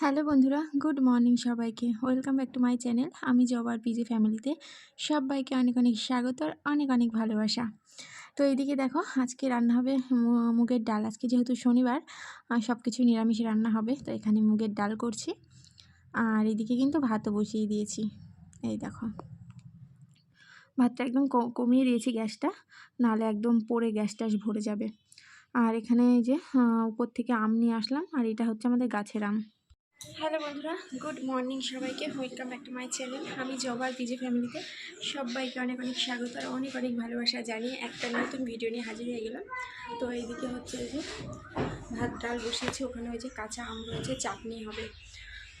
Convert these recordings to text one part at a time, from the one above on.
Hello বন্ধুরা, good morning সবাইকে। Welcome back to my channel. আমি জবার পিজি ফ্যামিলিতে। সবাইকে অনেক অনেক স্বাগত আর অনেক অনেক ভালোবাসা। তো এইদিকে দেখো, আজকে রান্না হবে মুগের ডাল। আজকে যেহেতু শনিবার সব কিছু নিরামিষ রান্না হবে, তো এখানে মুগের ডাল করছি। আর এদিকে কিন্তু ভাতও বসিয়ে দিয়েছি। এই দেখো। ভাতটা একদম কমিয়ে দিয়েছি গ্যাসটা, নাহলে একদম পরে গ্যাস ট্যাস ভরে যাবে। আর এখানে যে উপর থেকে আম নিয়ে আসলাম, আর এটা হচ্ছে আমাদের গাছের আম। হ্যালো বন্ধুরা, গুড মর্নিং সবাইকে। Welcome back to my channel আমি জবার পিজি ফ্যামিলিতে সবাইকে অনেক অনেক স্বাগত আর অনেক অনেক ভালোবাসা জানিয়ে একটা নতুন ভিডিও নিয়ে হাজির হয়ে গেলাম। তো এইদিকে হচ্ছে যে ভাত, ডাল বসিয়েছি, ওখানে ওই যে কাঁচা আম রয়েছে, চাটনি হবে।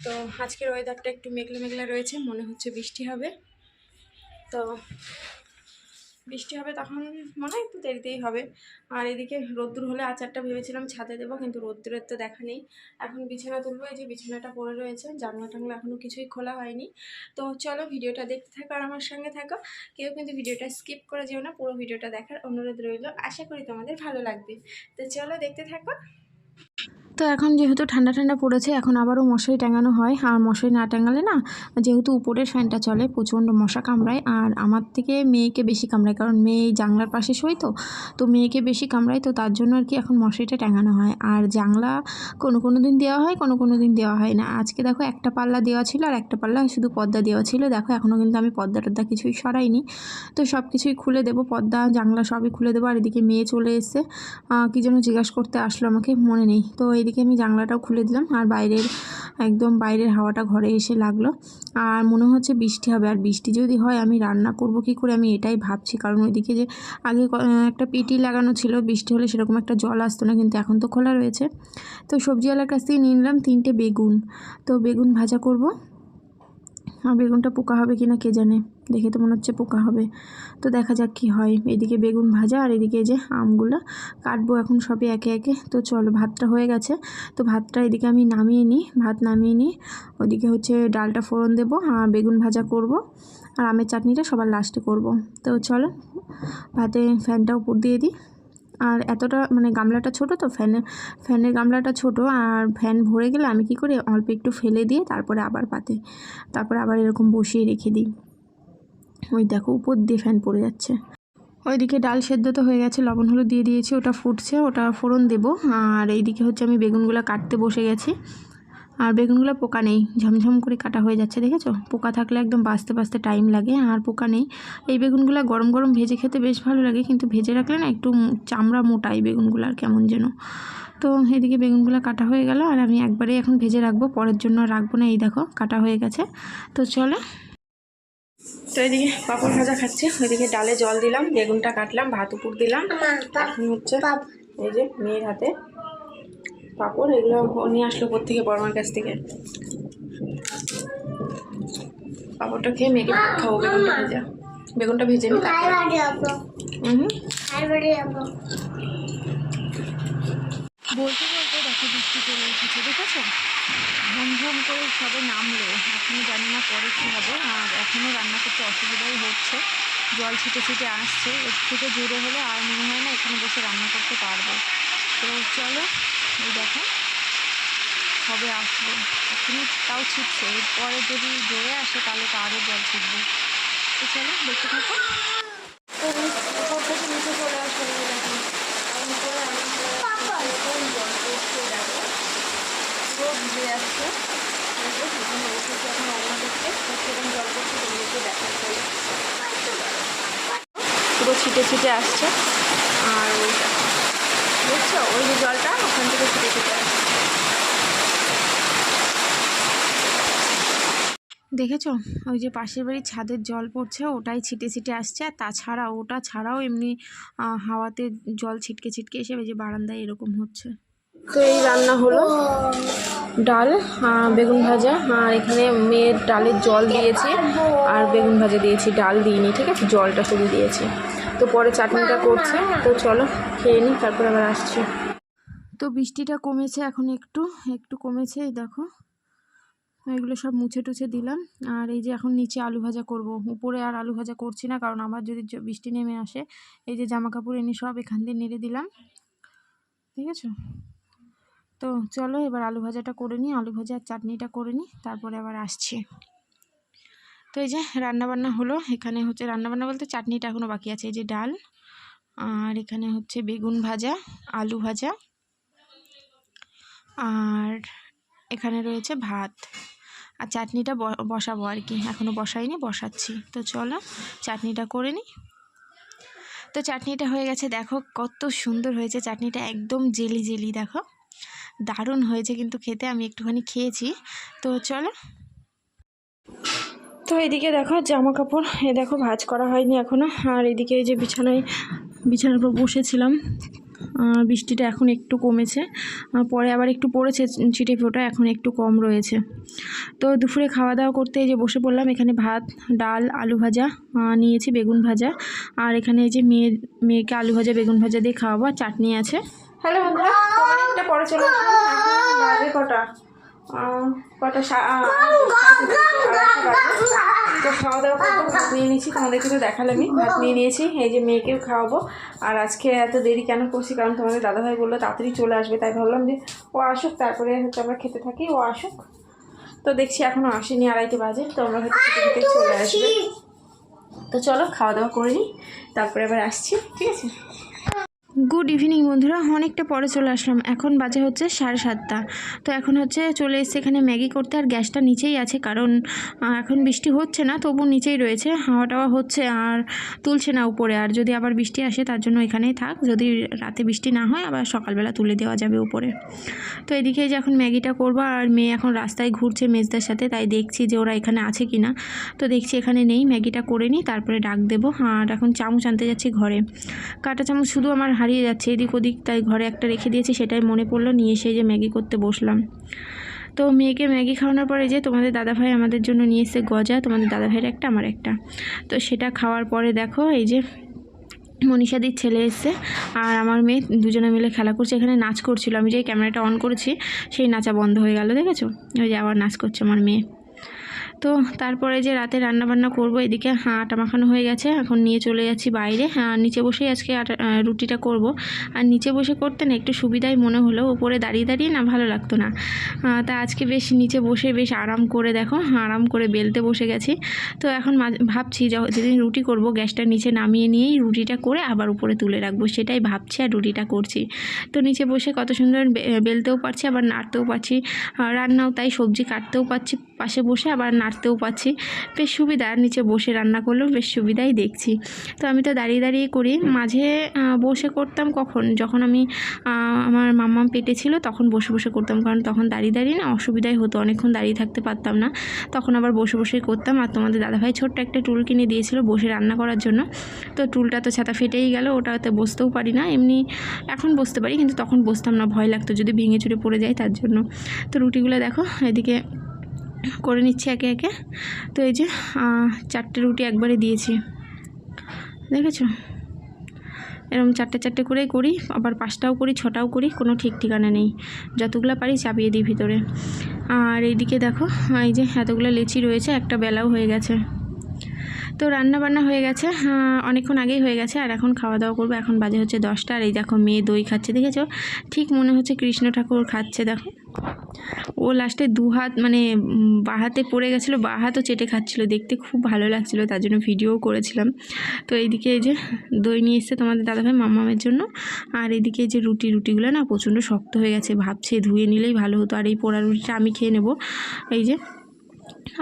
তো আজকের ওয়েদারটা একটু মেঘলা মেঘলা রয়েছে, মনে হচ্ছে বৃষ্টি হবে। তো বৃষ্টি হবে তখন মনে হয় একটু দেরিতেই হবে। আর এদিকে রোদ্দুর হলে আচারটা ভেবেছিলাম ছাদে দেবো, কিন্তু রোদ্দুরের তো দেখা নেই। এখন বিছানা তুলবো, এই যে বিছানাটা পড়ে রয়েছে জানলা টাংলা এখনও কিছুই খোলা হয়নি। তো চলো ভিডিওটা দেখতে থাকো আর আমার সঙ্গে থাকো। কেউ কিন্তু ভিডিওটা স্কিপ করে যেও না, পুরো ভিডিওটা দেখার অনুরোধ রইল। আশা করি তোমাদের ভালো লাগবে। তো চলো দেখতে থাকো। তো এখন যেহেতু ঠান্ডা ঠান্ডা পড়েছে, এখন আবারও মশারি টাঙানো হয়। আর মশারি না টাঙালে না, যেহেতু উপরের ফ্যানটা চলে, প্রচণ্ড মশা কামড়ায়। আর আমার থেকে মেয়েকে বেশি কামড়ায়, কারণ মেয়ে এই জানলার পাশে শোয় তো তো মেয়েকে বেশি কামড়ায়, তো তার জন্য আর কি এখন মশারিটা টাঙানো হয়। আর জানলা কোনো কোনো দিন দেওয়া হয়, কোনো কোনো দিন দেওয়া হয় না। আজকে দেখো একটা পাল্লা দেওয়া ছিল আর একটা পাল্লা শুধু পর্দা দেওয়া ছিল। দেখো এখনও কিন্তু আমি পর্দা টর্দা কিছুই সরাইনি। তো সব কিছুই খুলে দেবো পর্দা জানলা সবই খুলে দেবো। আর এদিকে মেয়ে চলে এসছে। কী যেন জিজ্ঞাসা করতে আসলো আমাকে, মনে নেই। তো এইদিকে আমি জানলাটাও খুলে দিলাম আর বাইরের, একদম বাইরের হাওয়াটা ঘরে এসে লাগল। আর মনে হচ্ছে বৃষ্টি হবে। আর বৃষ্টি যদি হয়, আমি রান্না করব কি করে? আমি এটাই ভাবছি। কারণ ওইদিকে যে আগে একটা পিটি লাগানো ছিল, বৃষ্টি হলে সেরকম একটা জল আসতো না, কিন্তু এখন তো খোলা রয়েছে। তো সবজিওয়ালার কাছ থেকে নিয়ে নিলাম তিনটে বেগুন। তো বেগুন ভাজা করব। বেগুনটা পোকা হবে কি না কে জানে? দেখে তো মনে হচ্ছে পোকা হবে। তো দেখা যাক কি হয়। এদিকে বেগুন ভাজা আর এদিকে যে আমগুলো কাটবো এখন সবই একে একে। তো চলো, ভাতটা হয়ে গেছে। তো ভাতটা এদিকে আমি নামিয়ে নিই। ভাত নামিয়ে নিই। ওদিকে হচ্ছে ডালটা ফোড়ন দেবো আর বেগুন ভাজা করব আর আমের চাটনিটা সবার লাস্টে করব। তো চলো, ভাতে ফ্যানটা উপর দিয়ে দিই। আর এতটা মানে গামলাটা ছোট তো, ফ্যানের ফ্যানের গামলাটা ছোট আর ফ্যান ভরে গেলে আমি কি করি, অল্প একটু ফেলে দিয়ে তারপরে আবার পাতে, তারপরে আবার এরকম বসিয়ে রেখে দিই। ওই দেখো উপর দিয়ে ফ্যান পড়ে যাচ্ছে। ওইদিকে ডাল সেদ্ধ তো হয়ে গেছে, লবণ হলুদ দিয়ে দিয়েছি, ওটা ফুটছে, ওটা ফোড়ন দেবো। আর এইদিকে হচ্ছে আমি বেগুনগুলো কাটতে বসে গেছি। আর বেগুনগুলো পোকা নেই। ঝমঝম করে কাটা হয়ে যাচ্ছে দেখেছ? পোকা থাকলে একদম বাঁচতে বাঁচতে টাইম লাগে আর পোকা নেই। এই বেগুনগুলো গরম গরম ভেজে খেতে বেশ ভালো লাগে কিন্তু ভেজে রাখলে না একটু চামড়া মোটা এই বেগুনগুলো আর কেমন যেন। তো এদিকে বেগুনগুলো কাটা হয়ে গেল আর আমি একবারে এখন ভেজে রাখব পরের জন্য রাখব না এই দেখো কাটা হয়ে গেছে। তো চলে। তো এদিকে পাপড় ভাজা খাচ্ছে ওইদিকে ডালে জল দিলাম বেগুনটা কাটলাম ভাত উপর দিলাম। এখন হচ্ছে এই যে মেয়ের হাতে পাপড়, এগুলো নিয়ে আসলো কোথ থেকে বর্মার কাছ থেকে। পাপড়টা খেয়ে মেয়েকে খাব, বেগুনটা ভেজা। বেগুনটা ভেজে নি বলতে বলতে দেখো বৃষ্টি চলে এসেছে, দেখেছ? ঝমঝম করে সবে নামলো এখনও জানি না পরে কী হবে, আর এখনও রান্না করতে অসুবিধাই হচ্ছে। জল ছিটে ছিটে আসছে, এর থেকে জোরে হলে আর মনে হয় না এখানে বসে রান্না করতে পারব। তো চলো, এই দেখো। সবে আসলো। এখনই তাও ছিটছে। এরপরে যদি জোরে আসে, তাহলে তো আরও জল ছিটবে। তো চলো, দেখতে থাকো। থেকে জল দেখো পুরো পুরো ছিটে ছিটে আসছে আর ওই দেখো বুঝছ ওই যে জলটা দেখেছ? ওই যে পাশের বাড়ির ছাদের জল পড়ছে, ওটাই ছিটে ছিটে আসছে, আর তাছাড়া ওটা ছাড়াও এমনি হাওয়াতে জল ছিটকে ছিটকে এসে যে বারান্দায় এরকম হচ্ছে। তো এই রান্না হলো ডাল বেগুন ভাজা আর এখানে মেয়ের ডালের জল দিয়েছি, আর বেগুন ভাজা দিয়েছি, ডাল দিইনি, ঠিক আছে? জলটা শুধু দিয়েছি। তো পরে চাটনিটা করছে, তো চলো খেয়ে নিই তারপর আবার আসছি। তো বৃষ্টিটা কমেছে এখন একটু একটু কমেছে, এই দেখো। এগুলো সব মুছে টুছে দিলাম। আর এই যে এখন নিচে আলু ভাজা করব। উপরে আর আলু ভাজা করছি না, কারণ আবার যদি বৃষ্টি নেমে আসে, এই যে জামা কাপড় এনে সব এখান দিয়ে নেড়ে দিলাম। ঠিক আছে? তো চলো এবার আলু ভাজাটা করে নিই, আলু ভাজা আর চাটনিটা করে নিই, তারপরে আবার আসছি। তো এই যে রান্নাবান্না হলো, এখানে হচ্ছে রান্নাবান্না বলতে চাটনিটা এখনও বাকি আছে, এই যে ডাল। আর এখানে হচ্ছে বেগুন ভাজা, আলু ভাজা আর এখানে রয়েছে ভাত। আর চাটনিটা বসাবো আর কি। এখনও বসাইনি, বসাচ্ছি। তো চলো চাটনিটা করে নিই। তো চাটনিটা হয়ে গেছে, দেখো কত সুন্দর হয়েছে। চাটনিটা একদম জেলি জেলি, দেখো। দারুণ হয়েছে কিন্তু খেতে, আমি একটুখানি খেয়েছি। তো চলো। তো এদিকে দেখো জামা কাপড় এ দেখো ভাজ করা হয়নি এখনও আর এদিকে এই যে বিছানায়, বিছানার উপর বসেছিলাম। বৃষ্টিটা এখন একটু কমেছে। পরে আবার একটু পড়েছে, ছিটে ফোটা এখন একটু কম রয়েছে। তো দুপুরে খাওয়া দাওয়া করতে এই যে বসে পড়লাম, এখানে ভাত, ডাল, আলু ভাজা নিয়েছি বেগুন ভাজা। আর এখানে এই যে মেয়ে, মেয়েকে আলু ভাজা, বেগুন ভাজা দিয়ে খাওয়াবো, আর চাটনি আছে। হ্যালো বন্ধুরা পরে চলে কটা? কটা তো খাওয়া দাওয়া করব ভাত নিয়ে নিয়েছি তোমাদেরকে তো দেখালামই ভাত নিয়ে নিয়েছি এই যে মেয়েকেও খাওয়াবো। আর আজকে এত দেরি কেন করছি কারণ তোমাদের দাদাভাই বলল তাড়াতাড়ি চলে আসবে তাই ভাবলাম যে ও আসুক তারপরে হচ্ছে আমরা খেতে থাকি ও আসুক। তো দেখছি এখনও আসেনি আড়াইটে বাজে তো আমরা হয়তো খেতে খেতে চলে আসবে। তো চলো খাওয়া দাওয়া করে নিই তারপরে আবার আসছি ঠিক আছে? গুড ইভিনিং বন্ধুরা। অনেকটা পরে চলে আসলাম। এখন বাজে হচ্ছে সাড়ে সাতটা। তো এখন হচ্ছে চলে এসছে এখানে ম্যাগি করতে। আর গ্যাসটা নিচেই আছে, কারণ এখন বৃষ্টি হচ্ছে না, তবু নিচেই রয়েছে। হাওয়া টাওয়া হচ্ছে আর তুলছে না উপরে। আর যদি আবার বৃষ্টি আসে, তার জন্য এখানেই থাক। যদি রাতে বৃষ্টি না হয়, আবার সকালবেলা তুলে দেওয়া যাবে উপরে। তো এদিকে যে এখন ম্যাগিটা করব। আর মেয়ে এখন রাস্তায় ঘুরছে মেজদের সাথে। তাই দেখছি যে ওরা এখানে আছে কি না তো দেখছি এখানে নেই। ম্যাগিটা করে নিই, তারপরে ডাক দেবো। আর এখন চামচ আনতে যাচ্ছি ঘরে। কাঁটা চামচ শুধু আমার হারিয়ে যাচ্ছে, এদিক ওদিক তাই ঘরে একটা রেখে দিয়েছি, সেটাই মনে পড়ল, নিয়ে এসে যে ম্যাগি করতে বসলাম। তো মেয়েকে ম্যাগি খাওয়ানোর পরে যে তোমাদের দাদাভাই আমাদের জন্য নিয়ে এসে গজা, তোমাদের দাদাভাইয়ের একটা, আমার একটা। তো সেটা খাওয়ার পরে দেখো এই যে মনীষাদির ছেলে এসছে আর আমার মেয়ে দুজনে মিলে খেলা করছে, এখানে নাচ করছিল। আমি যে ক্যামেরাটা অন করেছি, সেই নাচা বন্ধ হয়ে গেল, দেখেছ? ওই যে আবার নাচ করছে আমার মেয়ে। তো তারপরে যে রাতে রান্নাবান্না করব, এদিকে আটা মাখানো হয়ে গেছে। এখন নিয়ে চলে যাচ্ছি বাইরে। নিচে বসেই আজকে রুটিটা করব। আর নিচে বসে করতে না একটু সুবিধাই মনে হলো। উপরে দাঁড়িয়ে দাঁড়িয়ে না ভালো লাগতো না। তা আজকে বেশ নিচে বসে বেশ আরাম করে দেখো, আরাম করে বেলতে বসে গেছি। তো এখন ভাবছি যেদিন রুটি করব, গ্যাসটা নিচে নামিয়ে নিয়েই রুটিটা করে আবার উপরে তুলে রাখব। সেটাই ভাবছি আর রুটিটা করছি। তো নিচে বসে কত সুন্দর বেলতেও পারছি, আবার নাড়তেও পারছি। রান্নাও তাই, সবজি কাটতেও পারছি। পাশে বসে আবার নাড়তেও পাচ্ছি বেশ সুবিধা, নিচে বসে রান্না করলেও বেশ সুবিধাই দেখছি। তো আমি তো দাঁড়িয়ে দাঁড়িয়ে করি। মাঝে বসে করতাম কখন? যখন আমি আমার মাম্মাম পেটে ছিল তখন বসে বসে করতাম। কারণ তখন দাঁড়িয়ে দাঁড়িয়ে না অসুবিধাই হতো। অনেকক্ষণ দাঁড়িয়ে থাকতে পারতাম না। তখন আবার বসে বসেই করতাম। আর তোমাদের দাদাভাই ছোট্ট একটা টুল কিনে দিয়েছিল বসে রান্না করার জন্য। তো টুলটা তো ছাতা ফেটেই গেল। ওটাতে বসতেও পারি না। এমনি এখন বসতে পারি। কিন্তু তখন বসতাম না। ভয় লাগতো যদি ভেঙে চুরে পড়ে যায় তার জন্য। তো রুটিগুলো দেখো, এদিকে করে নিচ্ছি একে একে। তো এই যে চারটে রুটি একবারে দিয়েছি। দেখেছ? এরকম চারটে চারটে করেই করি, আবার পাঁচটাও করি, ছটাও করি, কোনো ঠিক ঠিকানা নেই। যতগুলো পারি চাপিয়ে দিই ভিতরে। আর এইদিকে দেখো, এই যে এতগুলো লেচি রয়েছে, একটা বেলাও হয়ে গেছে। তো রান্না বান্না হয়ে গেছে। অনেকক্ষণ আগেই হয়ে গেছে, আর এখন খাওয়া দাওয়া করব। এখন বাজে হচ্ছে দশটা, আর এই দেখো মেয়ে দই খাচ্ছে, দেখেছ? ঠিক মনে হচ্ছে কৃষ্ণ ঠাকুর খাচ্ছে, দেখো। ও লাস্টে দু হাত মানে বাহাতে পড়ে গেছিল, বা হাতও চেটে খাচ্ছিলো। দেখতে খুব ভালো লাগছিল, তার জন্য ভিডিও করেছিলাম। তো এইদিকে এই যে দই নিয়ে এসছে তোমাদের দাদাভাই মামামের জন্য। আর এদিকে যে রুটি, রুটিগুলো না প্রচণ্ড শক্ত হয়ে গেছে, ভাবছে ধুয়ে নিলেই ভালো হতো। আর এই পোড়া রুটিটা আমি খেয়ে নেব। এই যে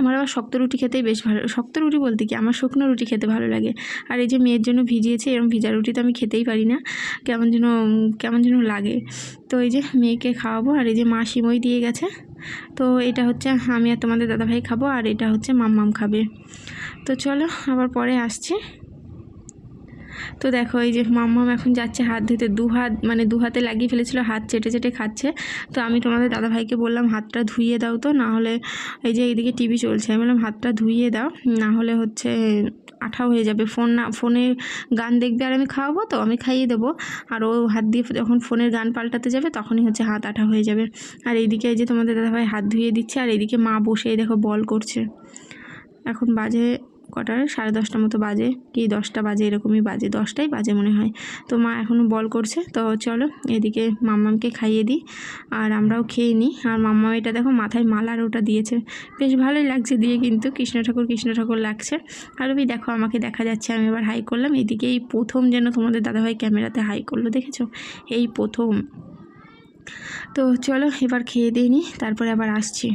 আমার আবার শক্ত রুটি খেতেই বেশ ভালো, শক্ত রুটি বলতে কি? আমার শুকনো রুটি খেতে ভালো লাগে। আর এই যে মেয়ের জন্য ভিজিয়েছে এরকম ভিজা রুটি তো আমি খেতেই পারি না। কেমন যেন কেমন যেন লাগে। তো এই যে মেয়েকে খাওয়াবো, আর এই যে মা সিমই দিয়ে গেছে। তো এটা হচ্ছে আমি আর তোমাদের দাদাভাই খাব, আর এটা হচ্ছে মাম্মাম খাবে। তো চলো আবার পরে আসছি। তো দেখো এই যে মাম্মাম এখন যাচ্ছে হাত ধুতে, দু হাত মানে দু হাতে লাগিয়ে ফেলেছিল, হাত চেটে চেটে খাচ্ছে। তো আমি তোমাদের দাদাভাইকে বললাম, হাতটা ধুইয়ে দাও তো, না হলে এই যে এইদিকে টিভি চলছে। আমি বললাম, হাতটা ধুইয়ে দাও, না হলে হচ্ছে আঠাও হয়ে যাবে। ফোন না, ফোনে গান দেখবে আর আমি খাওয়াবো তো, আমি খাইয়ে দেবো। আর ও হাত দিয়ে যখন ফোনের গান পাল্টাতে যাবে, তখনই হচ্ছে হাত আঠা হয়ে যাবে। আর এইদিকে এই যে তোমাদের দাদাভাই হাত ধুয়ে দিচ্ছে, আর এইদিকে মা বসে দেখো, বল করছে। এখন বাজে কটার? সাড়ে দশটা মতো বাজে কি দশটা বাজে এরকমই বাজে। দশটাই বাজে মনে হয়। তো মা এখনও বল করছে। তো চলো এদিকে মাম্মামকে খাইয়ে দিই আর আমরাও খেয়ে নিই। আর মাম্মা এটা দেখো মাথায় মালার ওটা দিয়েছে। বেশ ভালোই লাগছে দিয়ে কিন্তু কৃষ্ণ ঠাকুর কৃষ্ণ ঠাকুর লাগছে। আর ওই দেখো আমাকে দেখা যাচ্ছে, আমি এবার হাই করলাম। এদিকে এই প্রথম যেন তোমাদের দাদাভাই ক্যামেরাতে হাই করল, দেখেছ? এই প্রথম। তো চলো এবার খেয়ে দিয়ে নিই, তারপরে আবার আসছি।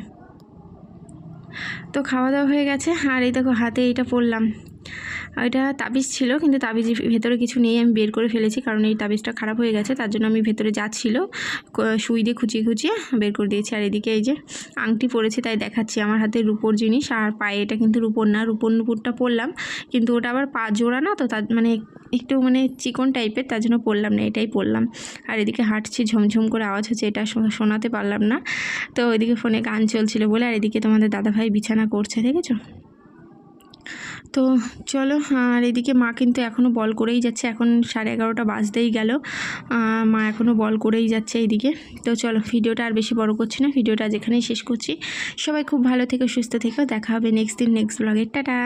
তো খাওয়া দাওয়া হয়ে গেছে। আর এই দেখো হাতে এইটা পড়লাম এটা তাবিজ ছিল, কিন্তু তাবিজ ভেতরে কিছু নেই, আমি বের করে ফেলেছি কারণ এই তাবিজটা খারাপ হয়ে গেছে, তার জন্য আমি ভেতরে যা ছিল সুই দিয়ে খুঁচিয়ে খুঁচিয়ে বের করে দিয়েছি। আর এদিকে এই যে আংটি পরেছি, তাই দেখাচ্ছি আমার হাতে রুপোর জিনিস, আর পায়ে এটা কিন্তু রূপোর না, রূপোর নুপুরটা পরলাম, কিন্তু ওটা আবার পা জোড়া না, তো তার মানে একটু মানে চিকন টাইপের, তার জন্য পরলাম না, এটাই পরলাম। আর এদিকে হাঁটছি, ঝমঝম করে আওয়াজ হচ্ছে, এটা শোনাতে পারলাম না। তো ওইদিকে ফোনে গান চলছিল বলে, আর এদিকে তোমাদের দাদাভাই বিছানা করছে, দেখেছ? তো চলো, আর এদিকে মা কিন্তু এখনও বল করেই যাচ্ছে। এখন সাড়ে এগারোটা বাজতেই গেল। মা এখনও বল করেই যাচ্ছে এইদিকে তো চলো, ভিডিওটা আর বেশি বড় করছি না। ভিডিওটা যেখানেই শেষ করছি। সবাই খুব ভালো থেকে, সুস্থ থেকো। দেখা হবে নেক্সট দিন নেক্সট ব্লগের টাটা!